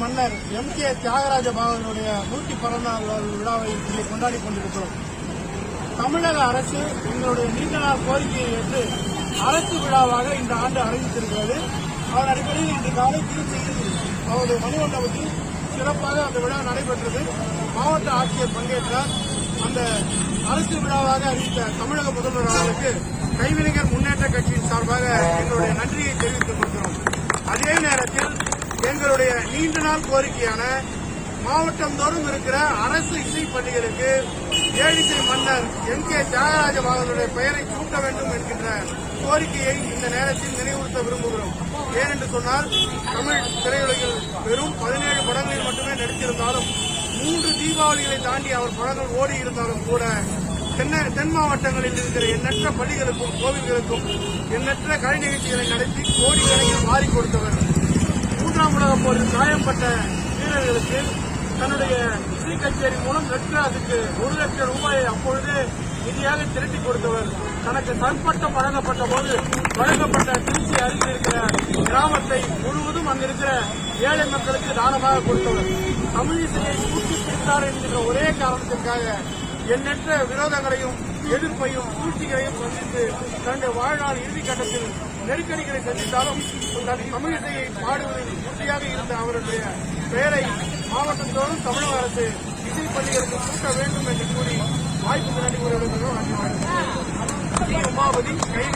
மன்னர் M K Thyagaraja பாகவனுடைய நூற்றி பிறந்தநாள் விழாவை இங்கே கொண்டாடி கொண்டிருக்கிறோம். தமிழக அரசு எங்களுடைய நீண்ட நாள் கோரிக்கையை ஏற்று அரசு விழாவாக இந்த ஆண்டு அறிவித்திருக்கிறது. அதன் அடிப்படையில் இன்று காலை திருச்சியில் அவருடைய மணிமண்டபத்தில் சிறப்பாக அந்த விழா நடைபெற்றது. மாவட்ட ஆட்சியர் பங்கேற்றார். அந்த அரசு விழாவாக அறிவித்த தமிழக முதல்வர் அவர்களுக்கு கைவினைஞர் முன்னேற்ற கட்சியின் சார்பாக எங்களுடைய நன்றியை தெரிவித்து கொள்கிறோம் அதே நேரத்தில் எங்களுடைய நீண்ட நாள் கோரிக்கையான மாவட்டந்தோறும் இருக்கிற அரசு இசை பள்ளிகளுக்கு ஏழிசை மன்னர் எம் கே தியாகராஜ பாகனுடைய பெயரை சூட்ட வேண்டும் என்கின்ற கோரிக்கையை இந்த நேரத்தில் நினைவுறுத்த விரும்புகிறோம். ஏனென்று சொன்னால் தமிழ் திரையுலகில் வெறும் பதினேழு படங்களில் மட்டுமே நடித்திருந்தாலும் மூன்று தீபாவளிகளை தாண்டி அவர் படங்கள் ஓடி இருந்தாலும் கூட தென்ன தென் மாவட்டங்களில் இருக்கிற எண்ணற்ற பள்ளிகளுக்கும் கோவில்களுக்கும் எண்ணற்ற கலை நிகழ்ச்சிகளை நடத்தி கோடிக்கணக்கில் மாறி கொடுத்தவர் இரண்டாம் உலகப் போரில் காயம்பட்ட வீரர்களுக்கு தன்னுடைய இசை கச்சேரி மூலம் ரெட் அதுக்கு ஒரு லட்சம் ரூபாயை அப்பொழுது நிதியாக திரட்டி கொடுத்தவர். தனக்கு தற்பட்டம் வழங்கப்பட்ட போது வழங்கப்பட்ட திருச்சி அருகில் இருக்கிற கிராமத்தை முழுவதும் அங்கிருக்கிற ஏழை மக்களுக்கு தானமாக கொடுத்தவர். தமிழிசையை கூட்டி தூக்கி பிடித்தார் ஒரே காரணத்திற்காக எண்ணற்ற விரோதங்களையும் எதிர்ப்பையும் சூழ்ச்சிகளையும் சந்தித்து தன்னுடைய வாழ்நாள் இறுதிக்கட்டத்தில் நெருக்கடிகளை சந்தித்தாலும் தன் தமிழிசை பாடுவதில் உறுதியாக இருந்த அவருடைய பெயரை மாவட்டத்தோறும் தமிழக அரசு இசை பள்ளிகளுக்கு கூட்ட வேண்டும் என்று கூறி வாய்ப்பு நன்றி கூற வேண்டும் உமாபதி கைது.